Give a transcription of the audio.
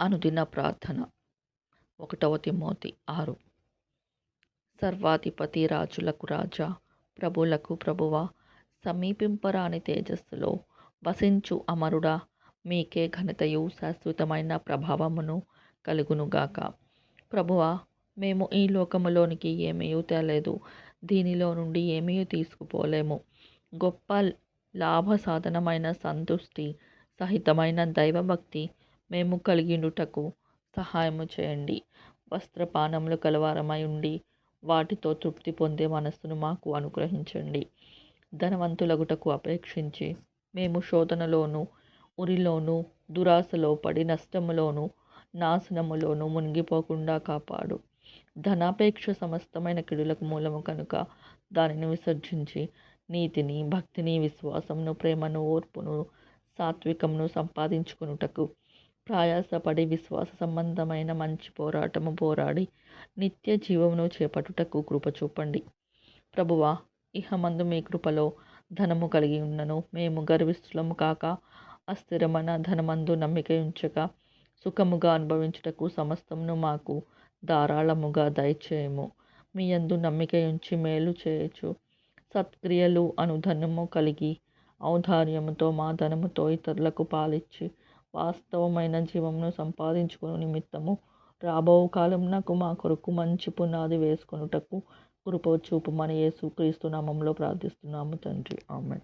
అనుదిన ప్రార్థన. ఒకటవ తిమోతి ఆరు. సర్వాధిపతి రాజులకు రాజా ప్రభులకు ప్రభువ సమీపింపరాని తేజస్సులో వసించు అమరుడా మీకే ఘనతయు శాశ్వతమైన ప్రభావమును కలుగునుగాక. ప్రభువ మేము ఈ లోకములోనికి ఏమీ తేలేదు దీనిలో నుండి ఏమీ తీసుకుపోలేము. గొప్ప లాభ సాధనమైన సంతుష్టి సహితమైన దైవభక్తి మేము కలిగిండుటకు సహాయము చేయండి. వస్త్రపానములు కలవారమై ఉండి వాటితో తృప్తి పొందే మనస్సును మాకు అనుగ్రహించండి. ధనవంతులగుటకు అపేక్షించి మేము శోధనలోను ఉరిలోను దురాశలో పడి నష్టములోను నాశనములోను మునిగిపోకుండా కాపాడు. ధనాపేక్ష సమస్తమైన కిడులకు మూలము కనుక దానిని విసర్జించి నీతిని భక్తిని విశ్వాసమును ప్రేమను ఓర్పును సాత్వికమును సంపాదించుకునుటకు ప్రయాసపడి విశ్వాస సంబంధమైన మంచి పోరాటము పోరాడి నిత్య జీవమును చేపట్టుటకు కృప చూపండి. ప్రభువా ఇహమందు మీ కృపలో ధనము కలిగి ఉన్నను. మేము గర్విస్తులము కాక అస్థిరమైన ధనమందు నమ్మిక ఉంచక సుఖముగా అనుభవించుటకు సమస్తమును మాకు ధారాళముగా దయచేయము. మీ యందు నమ్మిక ఉంచి మేలు చేయొచ్చు సత్క్రియలు అనుధనము కలిగి ఔదార్యముతో మా ధనముతో ఇతరులకు పాలిచ్చి వాస్తవమైన జీవమును సంపాదించుకుని నిమిత్తము. రాబో కాలంనకు మా కొరకు మంచి పునాది వేసుకొనుటకు కృప చూపుమని యేసుక్రీస్తు నామంలో ప్రార్థిస్తున్నాము తండ్రి. ఆమె